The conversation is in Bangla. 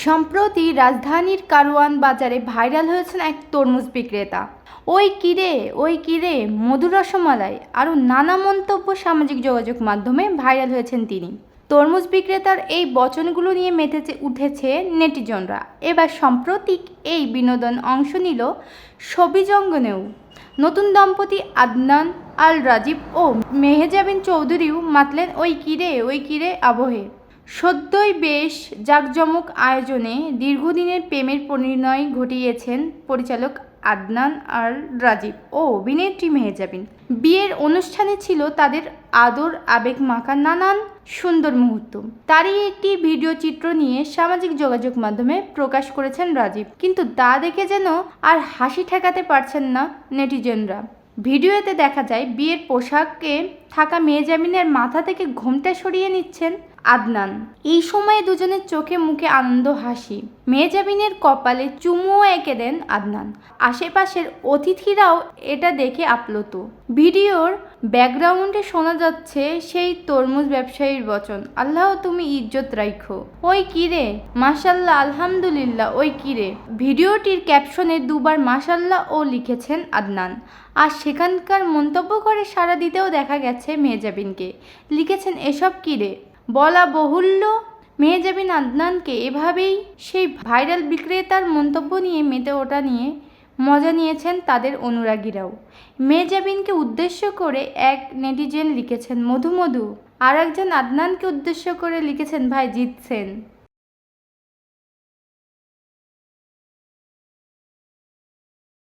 সম্প্রতি রাজধানীর কারওয়ান বাজারে ভাইরাল হয়েছেন এক তরমুজ বিক্রেতা। ওই কিরে ওই কিরে মধুর রসমালাই, আরও নানা মন্তব্য সামাজিক যোগাযোগ মাধ্যমে ভাইরাল হয়েছেন তিনি। তরমুজ বিক্রেতার এই বচনগুলো নিয়ে মেতেছে উঠেছে নেটিজনরা। এবার সাম্প্রতিক এই বিনোদন অংশ নিল সবিজঙ্গনেও নতুন দম্পতি আদনান আল রাজীব ও মেহেজাবিন চৌধুরীও মাতলেন, ওই কিরে ওই কিরে আবহে। সদ্যই বেশ জাঁকজমক আয়োজনে দীর্ঘদিনের প্রেমের পরিণয় ঘটিয়েছেন পরিচালক আদনান আর রাজীব ও অভিনেত্রী মেহেজাবিন বিয়ের অনুষ্ঠানে ছিল তাদের আদর, আবেগ মাখা নানান সুন্দর মুহূর্ত। তারই একটি ভিডিও চিত্র নিয়ে সামাজিক যোগাযোগ মাধ্যমে প্রকাশ করেছেন রাজীব। কিন্তু তা দেখে যেন আর হাসি ঠেকাতে পারছেন না নেটিজেনরা। ভিডিওতে দেখা যায়, বিয়ের পোশাকে থাকা মেয়েজামিনের মাথা থেকে ঘোমটা সরিয়ে নিচ্ছেন আদনান। এই সময়ে দুজনের চোখে মুখে আনন্দ, হাসি। মেয়েজাবিনের কপালে চুমুও এঁকে দেন আদনান। আশেপাশের অতিথিরাও এটা দেখে আপ্লুত। ভিডিওর ব্যাকগ্রাউন্ডে শোনা যাচ্ছে সেই তরমুজ ব্যবসায়ীর বচন, আল্লাহ, তুমি ইজ্জত রাখো ওই কিরে মাশাল্লাহ, আলহামদুলিল্লাহ, ওই কিরে ভিডিওটির ক্যাপশনে দুবার মাশাল্লাহ ও লিখেছেন আদনান। আর সেখানকার মন্তব্য করে সাড়া দিতেও দেখা গেছে মেজাবিনকে লিখেছেন, এসব কিরে বলা বহুল্য মেহজাবিন আদনানকে এভাবেই সেই ভাইরাল বিক্রেতার মন্তব্য নিয়ে মেতে ওঠা নিয়ে মজা নিয়েছেন তাদের অনুরাগীরাও। মেহজাবিনকে উদ্দেশ্য করে এক নেটিজেন লিখেছেন, মধু মধু। আর একজন আদনানকে উদ্দেশ্য করে লিখেছেন, ভাই, জিতছেন।